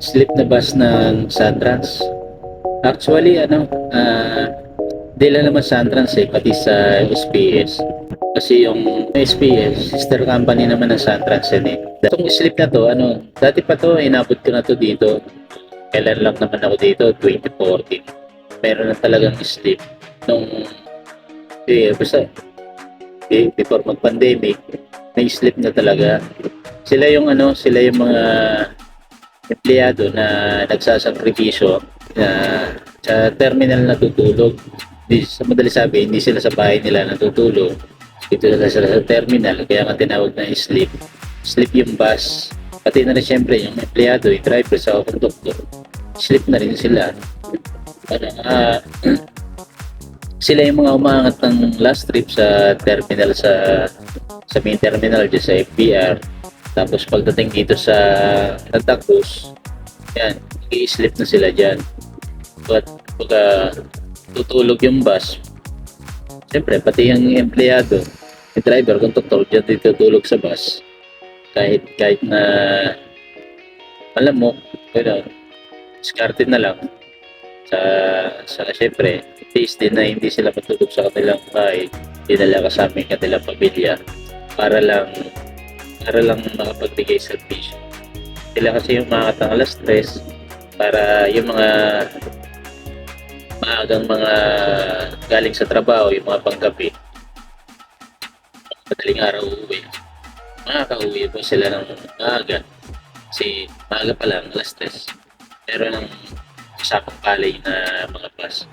sleep na bus ng Santrans. Actually, ano, ah, di lang naman Santrans eh, pati sa SPS. Kasi yung SPS, sister company naman ng Santrans yan eh. Itong sleep na to, ano, dati pa to, inabot ko na to dito. Kailan lang naman ako dito, 2014. Meron na talagang sleep. Nung, eh, basta, eh, before mag-pandemic, may sleep na talaga. Sila yung ano, sila yung mga empleyado na nagsasakripisyo na sa terminal natutulog. Di, sa madali sabi, hindi sila sa bahay nila natutulog. Dito na sila sa terminal, kaya nga tinawag na sleep. Sleep yung bus. Pati na rin siyempre yung empleyado, yung driver sa conductor. Sleep na rin sila. Ano, ah, sila yung mga umangat ng last trip sa terminal sa sa main terminal dyan sa FBR. Tapos pagdating dito sa Santa Cruz, yan, i-sleep na sila dyan. But pagka tutulog yung bus, siyempre pati yung empleyado, yung driver, conductor, dyan dito tutulog sa bus. Kahit, kahit na alam mo, pero diskarte na lang sa sa siyempre taste din na hindi sila matulog sa kanilang bahay dinala kasama yung kanilang pamilya para lang para lang makapagbigay servisyo sila kasi yung mga katang alas stress para yung mga maagang mga galing sa trabaho yung mga panggabi. Madaling araw uuwi. Makakauwi po sila ng maaga. Kasi maaga pa lang alas stress pero ng usapang palay na mga bus.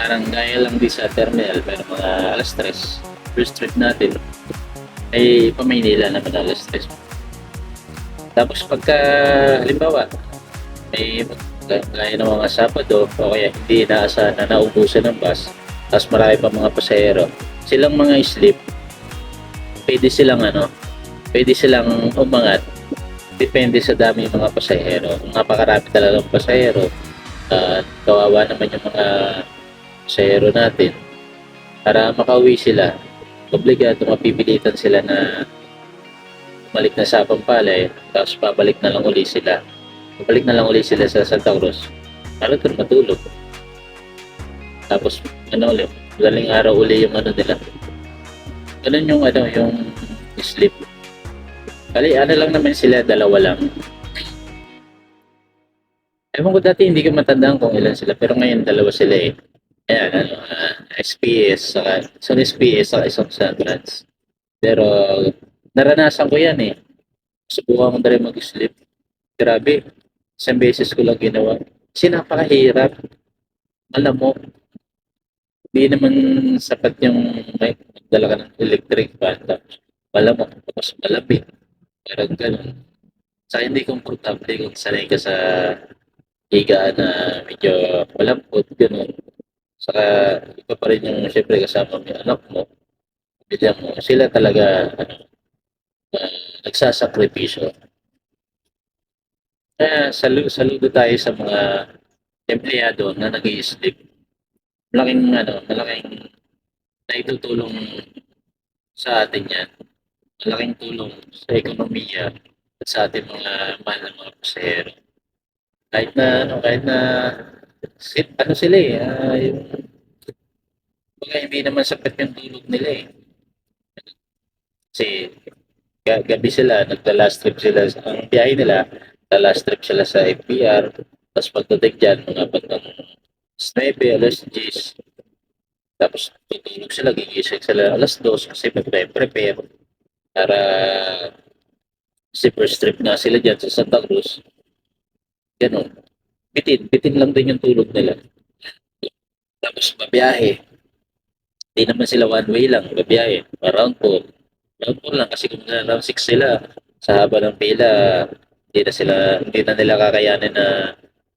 Parang gaya lang di sa terminal, pero mga alas stress, first trip natin, ay pa Maynila naman alas stress. Tapos pagka, halimbawa, may gaya ng mga Sabado, o kaya hindi inaasahan na naubusan ng bus, tapos marami pa mga pasahero, silang mga sleep, pwede silang ano, pwede silang umangat depende sa dami ng mga pasahero. Kung napakarami talagang pasahero, at kawawa naman yung mga pasahero natin, para makauwi sila, obligado mapipilitan sila na bumalik na sa Pampalay, tapos pabalik na lang uli sila. Pabalik na lang uli sila sa Santa Cruz, para doon matulog. Tapos, ano ulit, galing araw uli yung ano nila. Ganun yung ano, yung sleep. Kali, ano lang naman sila, dalawa lang. Ewan ko dati, hindi ko matandaan kung ilan sila, pero ngayon dalawa sila eh. Ayan, ano, ah, SPS, saka, isang SPS, saka isang Santrans. Pero, naranasan ko yan eh. Subukan ko na mag-sleep. Grabe, isang beses ko lang ginawa. Kasi napakahirap. Alam mo, hindi naman sapat yung may dala ka ng electric fan. Malamok, tapos malamig. Parang ganun. Sa hindi komportable kung sanay ka sa higaan na medyo malambot, ganun. Saka iba pa rin yung siyempre kasama mo yung anak mo. Bigyan mo. Sila talaga uh, nagsasakripisyo. Kaya salu saludo tayo sa mga empleyado na nag sleep Malaking ano, malaking naitutulong sa atin yan malaking tulong sa ekonomiya at sa ating mga mahal na mga pasahero. Kahit na, ano, kahit na, sit, ano sila eh, ah, yung, baga hindi naman sapat yung tulog nila eh. Kasi, ga- gabi sila, nagla-last trip sila, ang biyahe nila, nagla-last trip sila sa FPR, tapos pagdating dyan, mga bandang 9, alas 10, tapos tutulog sila, gigising sila alas 2 kasi magpe-prepare para zipper strip na sila dyan sa Santa Cruz. Ganun. Bitin. Bitin lang din yung tulog nila. Tapos babiyahe. Hindi naman sila one way lang. Babiyahe. Round 4. Round 4 lang kasi kung na round 6 sila, sa haba ng pila, hindi na sila, hindi na nila kakayanin na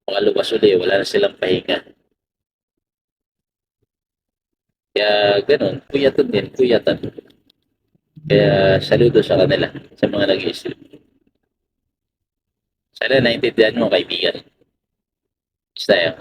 mga luwas uli. Wala na silang pahinga. Kaya ganun. Kuyatan din. Kuyatan. Kaya saludo sa kanila, sa mga nag-iisip. Sana naintindihan mo, kaibigan. Basta yan.